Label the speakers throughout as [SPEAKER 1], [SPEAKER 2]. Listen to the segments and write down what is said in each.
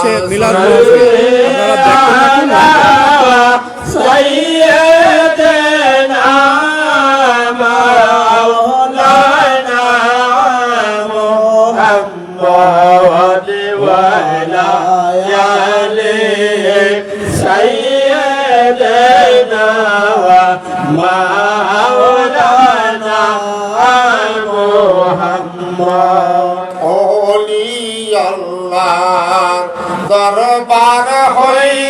[SPEAKER 1] চলছে মিলাদ আপনারা দেখতে
[SPEAKER 2] দরবার হইতে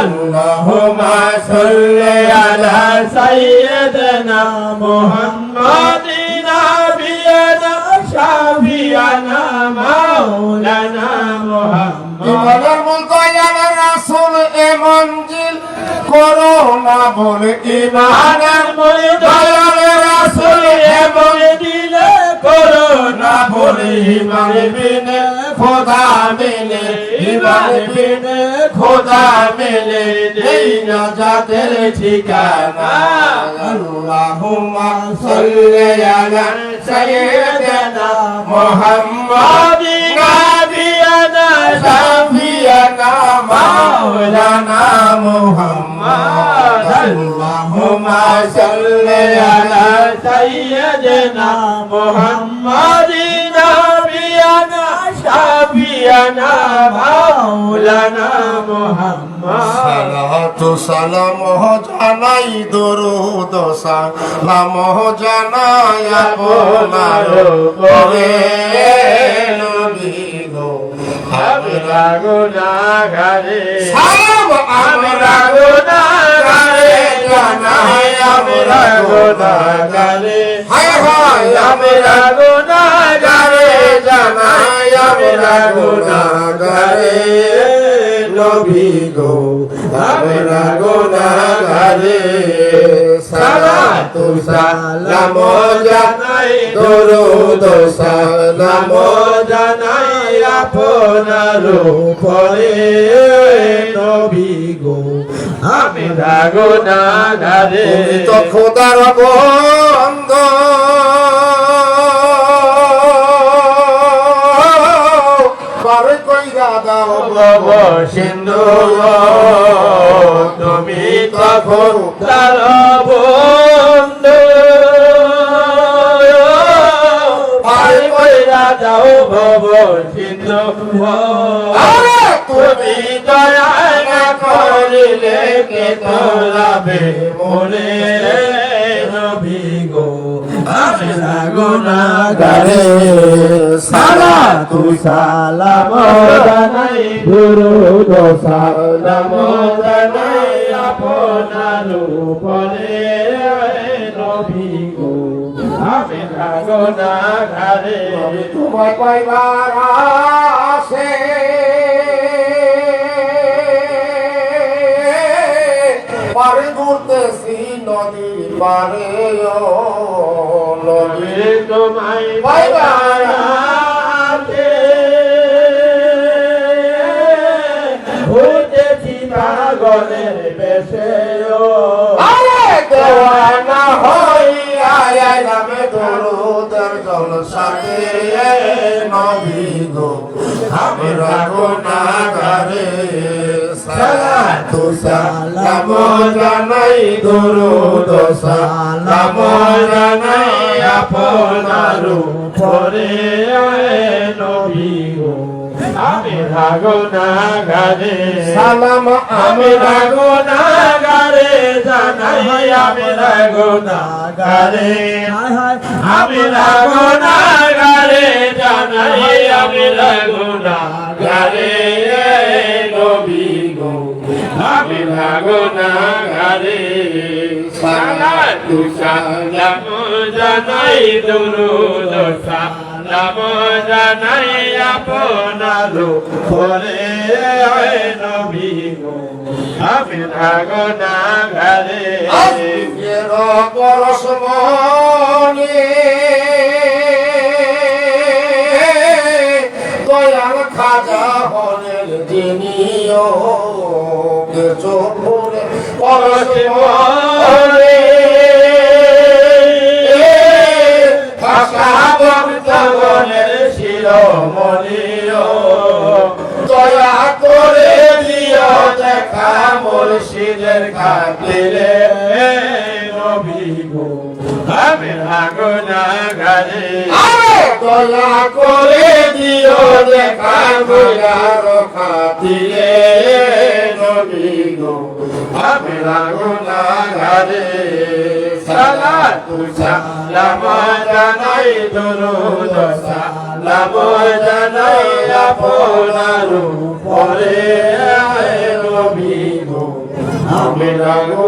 [SPEAKER 3] اللهم صل على سيدنا محمد نبينا شفيعنا مولانا محمد
[SPEAKER 2] ইমানের মূল দয়ালের রাসূল এ মঞ্জিল করো না বলে
[SPEAKER 3] ইমানের মনে দয়ালের রাসূল এবং দিলে করোনা বলে ইমান বিনে খোদা মেলে ইমান বিনে খোদা মেলে দেই না যাদের ঠিকানা। আল্লাহুম্মা সাল্লি আলা সাইয়্যিদিনা মুহাম্মাদ নাবিয়ানা শাফিয়ানা মাওলানা মুহাম্মদ। আল্লাহুম্মা সাল্লি আলা সাইয়্যিদিনা মুহাম্মাদ। মাওলানা মুহাম্মদ।
[SPEAKER 2] সালাতু সালাম জানাই দরুদ সালাম জানাই আপনার পরে নবী গো
[SPEAKER 3] আমরা গুনাহগারে।
[SPEAKER 2] সালাম
[SPEAKER 3] আমরা গুনাহগারে জানাই আমরা গুনাহগারে।
[SPEAKER 2] হায় হায়।
[SPEAKER 3] আমরা গুনাহগারে আমরা গুনাহগারে নবী গো। আমরা গুনাহগারে সালাতু সালাম জানাই, দরুদ সালাম জানাই আপনার উপরে নবী গো। আমরা
[SPEAKER 2] তুমি তো খোদার বন্ধ
[SPEAKER 3] ভব সিন্ধু তুমি তখন তার বন্ধু? যাও ভব সিন্ধু তুমি দয়া করিলে কে তোলাবে মনে নবী গো? গুনাগারে সালা তু সালাম জানাই দুরুদ সালাম জানাই আপনার উপরে নবী গো আমি গুনাগারে
[SPEAKER 2] তোমায় পাইবার আসে পারে ঘুরতেছি নদী পারে নদী
[SPEAKER 3] তোমায়
[SPEAKER 2] পাইবার
[SPEAKER 3] পাইবারাতে হইতেছি পাগলের বেশে
[SPEAKER 2] দেওয়ানা হইয়া নামে দরুদের জলসাতে নবী গো আমি রাখো সালাতু সালাম জানাই দরুদ সালাম জানাই
[SPEAKER 3] আপনার উপরে নবী গো। আমি রাগো না গারে
[SPEAKER 2] সালাম
[SPEAKER 3] আমি রাগো না গারে জানাই আমি রাগো না গারে আমি রাগো না গারে জানাই আমি রাগো না গারে আমি রাগো না গারে সালাতু সালাম জানাই দুরুদ, সালাম জানাই আপনার পরে নবী গো, আমি রাগো না গারে
[SPEAKER 2] আজকের পরশমণি দয়াল খাজা হলের যিনিও চোখে পরশমণি
[SPEAKER 3] ভক্তগণের শিরোমণিও
[SPEAKER 2] দয়া করে
[SPEAKER 3] দিও দেখা মুর্শিদের গো আমি রাগো না গারে
[SPEAKER 2] আরে! দয়া করে দিও দেখা গোয়ার খাতিরে নবী গো।
[SPEAKER 3] আমি রাগো না গারে সালাতু সালাম জানাই দুরুদ সালাম জানাই আপনার উপরে। নবী গো আমি রাগো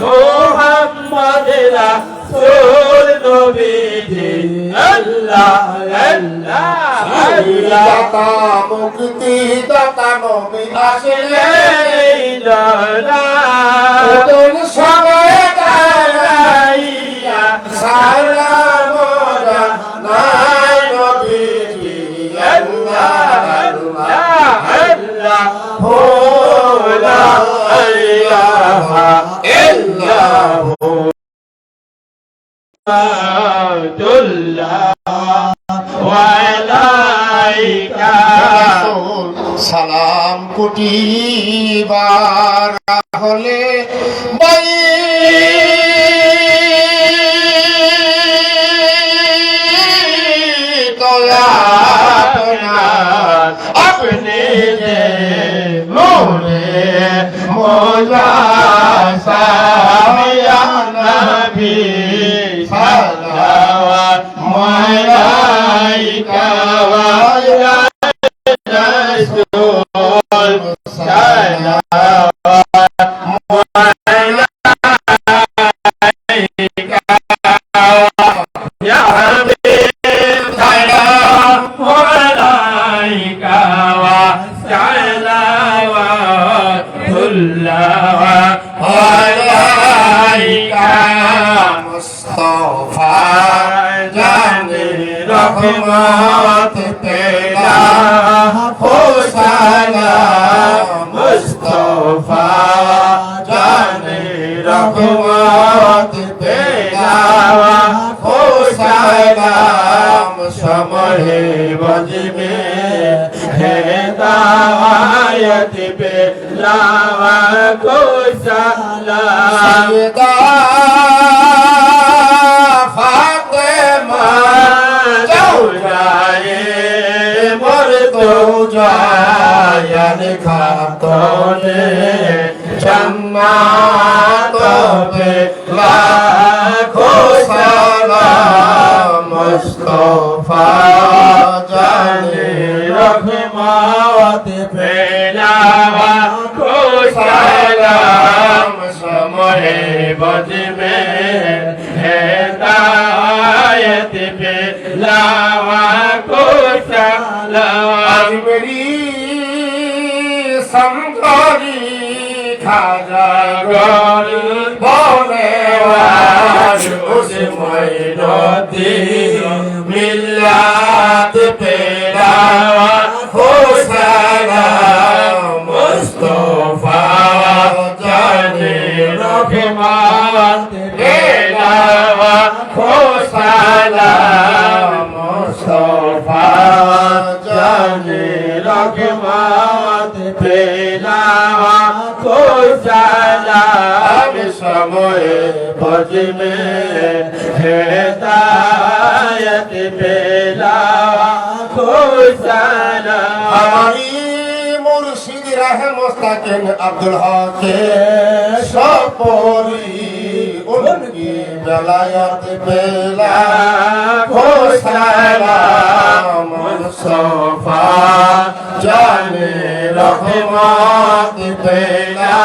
[SPEAKER 3] মোহাম্মদ রাসূল নবীজি আল্লাহ আল্লাহ আল্লাহ
[SPEAKER 2] মুক্তি দাতা নবী আসলে সালাম কুটিবার হলে বাই
[SPEAKER 3] رحمت تیرا ہو سلام জানি রহমত
[SPEAKER 2] পেলাওয়া খুশালাম
[SPEAKER 3] সময়ে বজবে হেদায়ত পে লাওয়া
[SPEAKER 2] সৈয়দা ফাতেমা
[SPEAKER 3] চৌরায়ে মোর তো জায়ান খাতনে। জান্নাত লাখো সালাম মুস্তফা জানে রহমত পেলাওয়া কো সালাম সময়ে বজবে হেদায়ত
[SPEAKER 2] খাজা গর বনে
[SPEAKER 3] আজ উস ময়নতি মিল্লাত পেলাওয়া হোসালাম মুস্তফা জানে রহমত পেলাওয়া হোসালাম মুস্তফা জানে রহমত পেলাওয়া সময়ে ভজমে হেদায়ত পেলাওয়া হোসালাম
[SPEAKER 2] আমারি মুর্শিদ রাহে মোস্তাকিন আব্দুল হকে সপরি উনকি বেলায়ত
[SPEAKER 3] পেলা সালাম মুস্তফা, জানে রহমত পেলা।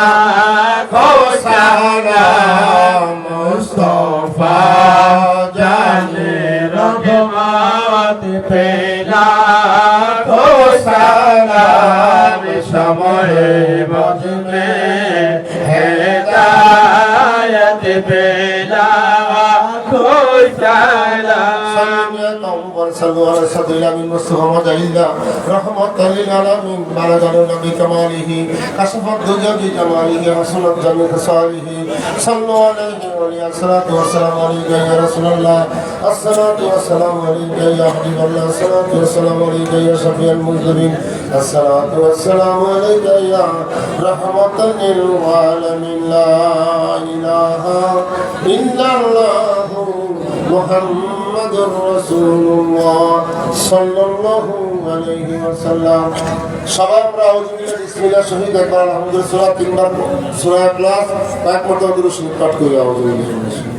[SPEAKER 3] সময়ে বজমে হেদায়ত পেলা সালাম
[SPEAKER 2] صلوا على سيد الأمين مصطفى محمد عيسى رحمة للعالمين بلغ النبي كماله كشف الدجى بجماله حسنت جميع خصاله صلوا عليه وعليه الصلاة والسلام عليك يا رسول الله الصلاة والسلام عليك يا حبيب الله الصلاة والسلام عليك يا شفيع المذنبين الصلاة والسلام عليك يا رحمة للعالمين لا إله إلا الله محمد رسول الله صلى الله عليه وسلم সবাই আমরা আউযুবিল্লাহ বিসমিল্লাহ শহীদ একবার আলহামদুলিল্লাহ সূরা তিনবার সূরা ইখলাস কয়েক মতো দুরূদ শরীফ পাঠ করি আউযুবিল্লাহ